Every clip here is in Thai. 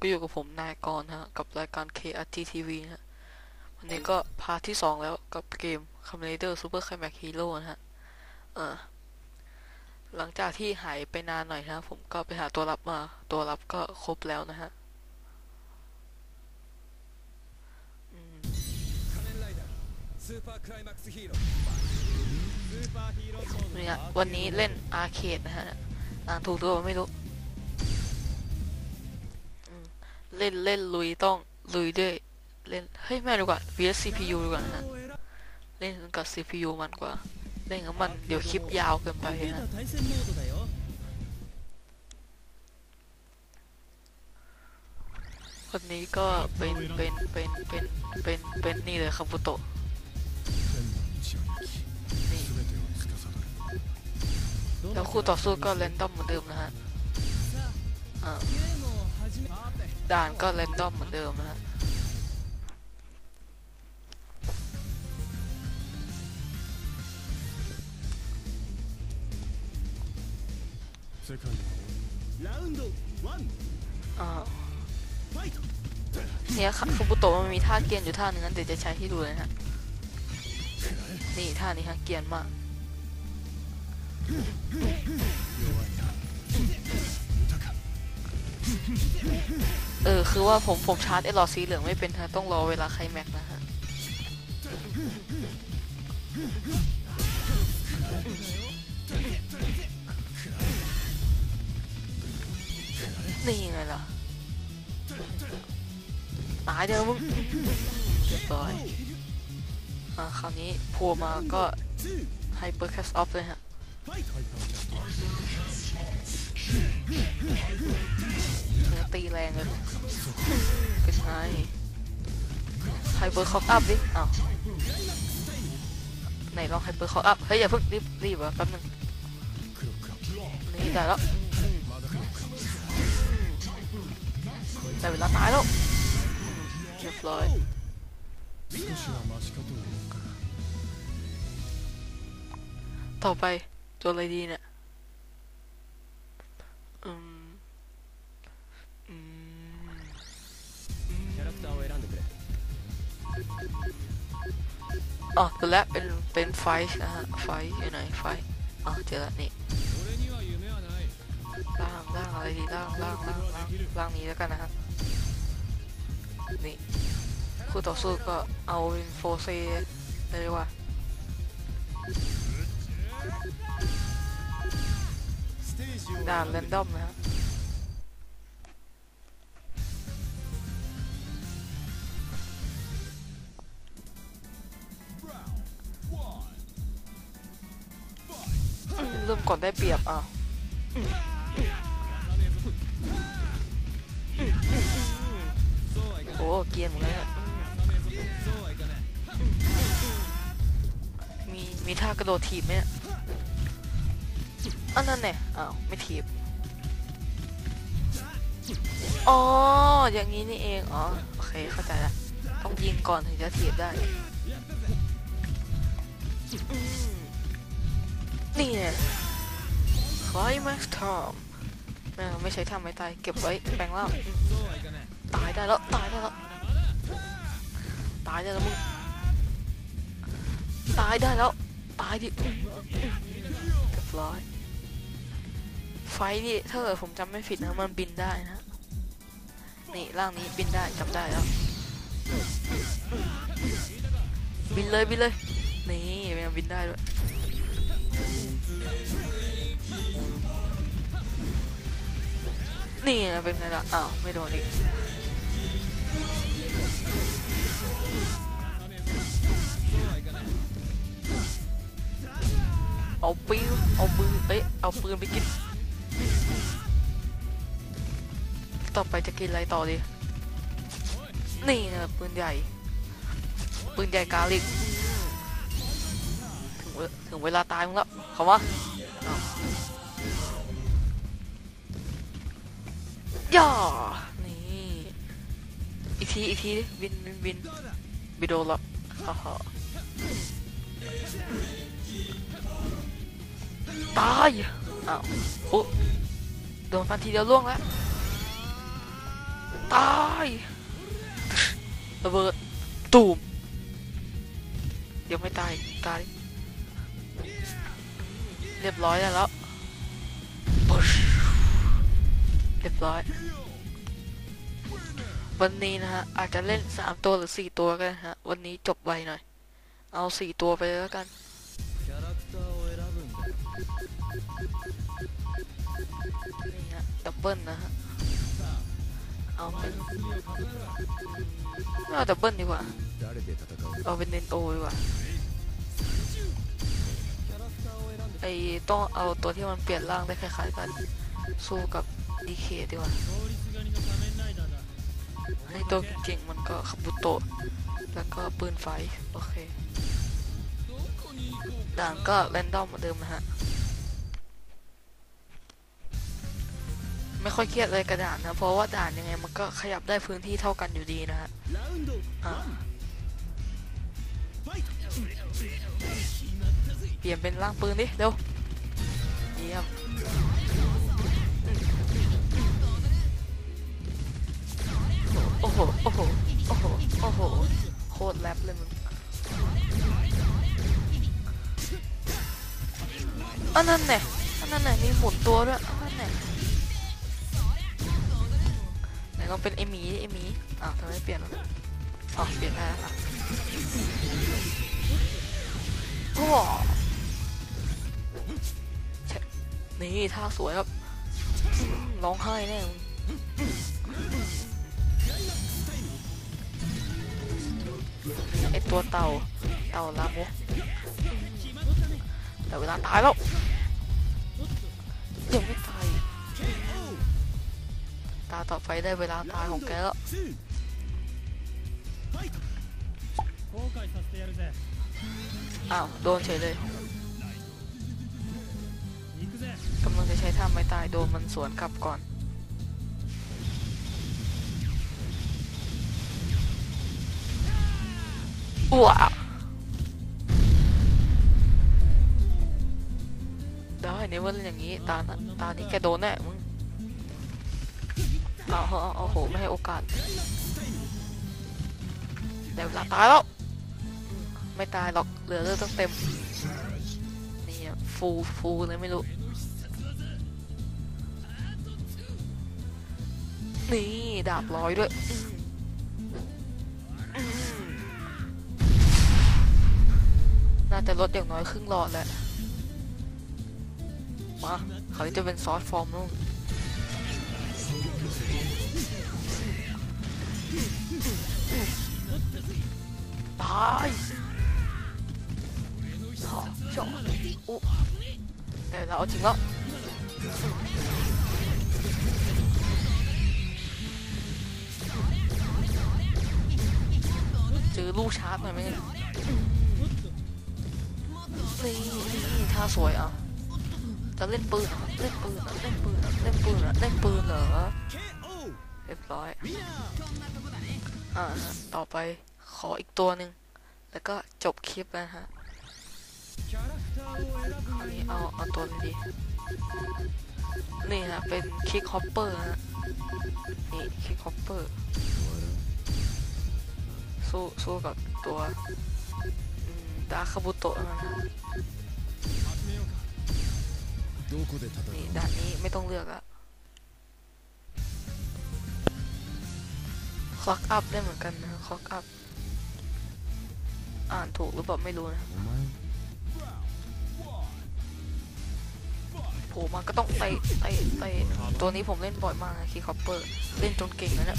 ก็อยู่กับผมนายกรฮะ กับรายการ KRT TV นะวันนี้ก็พาที่สองแล้วกับเกม c o m m a n d e r Super c l i m a x Hero นะฮะเออหลังจากที่หายไปนานหน่อยนะผมก็ไปหาตัวรับมา ตัวรับก็ครบแล้วนะฮะเนี่ยวันนี้เล่นอาร์เคดนะฮะอ่านถูกตัวไม่รู้ เล่นเล่นลุยต้องลุยด้วยเล่นเฮ้ยไม่ดีกว่า vs CPU ดีกว่านนะเล่นกับ CPU มันกว่าเล่นกับมันเดี๋ยวคลิปยาวเกินไปนะคนนี้ก็เป็นเป็นเป็นเป็นเป็นเป็นนี่เลยคาบุโตะนี่แล้วคู่ต่อสู้ก็เล่นดอมเหมือนเดิมนะฮะอ่า ด่านก็เรนดอมเหมือนเดิมนะฮะเนี่ยครับคุบุโตะมันมีท่าเกียนอยู่ท่านึงนั้นเดี๋ยวจะใช้ให้ดูเลยนะนี่ท่านี้ฮะเกียนมาก เออ คือว่าผมผมชาร์จไอ้หลอดสีเหลืองไม่เป็นฮะต้องรอเวลาใครแม็กนะฮะ นี่ไงล่ะ ตายเดี๋ยวมึงเรียบร้อยอ่าคราวนี้พัวมาก็ไฮเปอร์แคสออฟเลยฮะ แรงเลยเป็นไงไฮเปอร์คอกอัพดิอ้าวไหนลองไฮเปอร์คอกอัพเฮ้ยอย่าเพิ่งรีบรีบอะแป๊บนึงนี่ได้แล้วได้เวลาตายแล้วเรียบร้อยต่อไปตัวอะไรดีเนี่ย อ๋อตัวแรกเป็นเป็นไฟนะฮะไฟอยู่ไหนไฟอ๋อเจอแล้วนี่ล่างล่างอะไรดีล่างล่างล่างล่างล่างนี้แล้วกันนะฮะนี่คู่ต่อสู้ก็เอาเป็นโฟเซเลยว่าด่านแรนดอมนะฮะ เริ่มก่อนได้เปรียบอะโอ้เกียนหมดล้มีมีท่ากระโดดถีบไหมอันนั้นเนี่ยอ้าวไม่ถีบอ๋ออย่างนี้นี่เองอ๋อโอเคเข้าใจละต้องยิงก่อนถึงจะถีบได้ นี่ไงคอยมาทอมไม่ใช่ทำไม่ตาย เก็บไว้แปลงร่างตายได้แล้ว ตายได้แล้ว ตายได้แล้วมึง ตายได้แล้ว ตายดิเก็บร้อย ไฟนี่ถ้าเกิดผมจำไม่ผิดนะมันบินได้นะ นี่ร่างนี้บินได้จำได้แล้ว บินเลยบินเลย นี่มันบินได้ด้วย นี่นะเป็นไงล่ะอ้าวไม่โดนอีกเอาปืนเอาปืนเอ๊ะเอาปืนไปกิน ต่อไปจะกินอะไรต่อดี นี่นะปืนใหญ่ ปืนใหญ่กาลิก ถึงเวลาตายมึงแล้วเขามาอ้าวย่านี่อีกทีอีกทีดิบินบินบินบิโดละฮ่าฮ่าตายอ้าวโอ้โดนฟันทีเดียวล่วงแล้วตายระเบิดตูมยังไม่ตายตาย รียบร้อยแล้วเรียบร้อย วันนี้นะฮะ อาจจะเล่นสามตัวหรือสี่ตัวกันฮะ วันนี้จบไวหน่อย เอาสี่ตัวไปแล้วกันนี่ฮะดับเบิลนะฮะ เอาไป็เอาดับเบิลดีกว่า เอาเป็นเนนโอดีกว่า ไอ้ต้องเอาตัวที่มันเปลี่ยนร่างได้คล้ายๆกัน สู้กับดีเคดีกว่าไอตัวเก่งมันก็คาบุโตะแล้วก็ปืนไฟ โอเคด่านก็แรนดอมเหมือนเดิมนะฮะ ไม่ค่อยเครียดเลยกระดานนะ เพราะว่าด่านยังไงมันก็ขยับได้พื้นที่เท่ากันอยู่ดีนะฮะอ่า ลี่ยนเป็นร่างปืนดิ เร็ว เยี่ยมโอ้โห โอ้โห โอ้โห โอ้โห โคตรแรปเลยมึงอันนั้นแน่อันนั้นแน่มีหมุนตัวด้วยอันนั้นแน่ไหนลองเป็นเอมีเอมีอ้าวทำไมเปลี่ยนวะอ๋อเปลี่ยนได้แล้วค่ะโอ้ นี่ท่าสวยครับร้องไห้แน่ไอตัวเต่าเต่าลาบุแต่เวลาตายแล้วยังไม่ตายตาต่อไปได้เวลาตายของแกแล้วอ้าวโดนเฉยเลย กำลังจะใช้ท่าไม่ตายโดนมันสวนกลับก่อนอ้วได้เนี่ยว่าเล่นอย่างนี้ ตาน่ะตานี้แกโดนแน่มึงเอาเอาเอาเอาโห ไม่ให้โอกาสเดี๋ยวเวลาตายแล้ว ไม่ตายหรอก เหลือเลือดต้องเต็ม นี่อะฟูฟูเลยไม่รู้ นี่ดาบร้อยด้วยน่าจะลดอย่างน้อยครึ่งหลอดแหละมาเขาจะเป็นซอสฟอร์มนู่นตายชอบชอบอุ๊เดี๋ยวเราเอาจริงแล้ว ซื้อลูกชาร์จหน่อยไหมเนี่ยนี่ท่าสวยอะ จะเล่นปืนเล่นปืนเล่นปืนเล่นปืนเล่นปืนเหรอเรียบร้อย อ่า ต่อไปขออีกตัวหนึ่ง แล้วก็จบคลิปนะฮะนี่เอาเอาตัวนี้ดี นี่ฮะ เป็นคิกฮอปเปอร์ฮะ นี่คิกฮอปเปอร์ สู้สู้กับตัวดาคาบุโตะนี่ด่านนี้ไม่ต้องเลือกอะคล็อกอัพได้เหมือนกันนะคล็อกอัพ อ่านถูกหรือเปล่าไม่รู้นะโผมาก็ต้องไปไปไปตัวนี้ผมเล่นบ่อยมากนะคีคอปเปอร์ เล่นจนเก่งแล้วนะ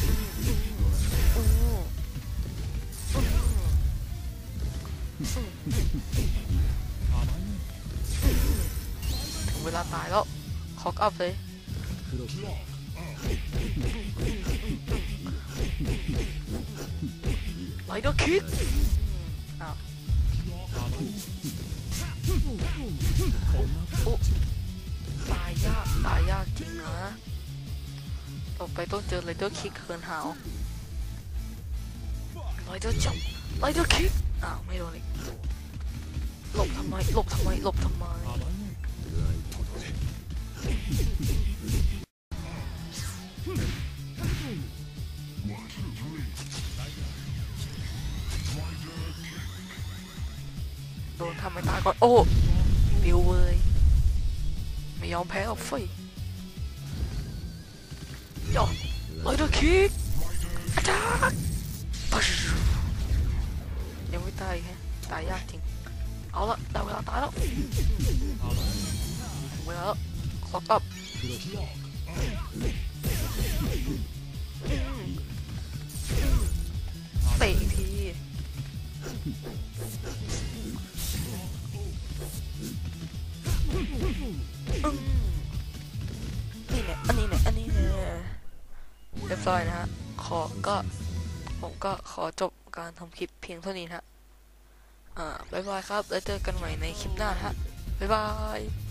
ถึงเวลาตายแล้วคอกอัพเลยไลเดอร์คิกอ้าวโอ้ตายยากตายยากจริงนะต่อไปต้องเจอไรเดอร์คิกเคิร์นหาวไรเดอร์จับไรเดอร์คิก อ้าวไม่โดนเลยหลบทำไมหลบทำไมหลบทำไมโดนทำไม่ตายก่อน โอ้บิวเลยไม่ยอมแพ้หอกเฟยยอมเยด้วยคิกอาจาร ตายแฮะตายยากจริง เอาละได้เวลาตายแล้วเวลาแล้วขอกลับเตะทีอืมนี่เนี่ยอันนี้เนี่ยอันนี้เนี่ยเรียบร้อยนะฮะขอก็ผมก็ขอจบการทำคลิปเพียงเท่านี้นะ อ่าบายบายครับ แล้วเจอกันใหม่ในคลิปหน้าฮะบายบาย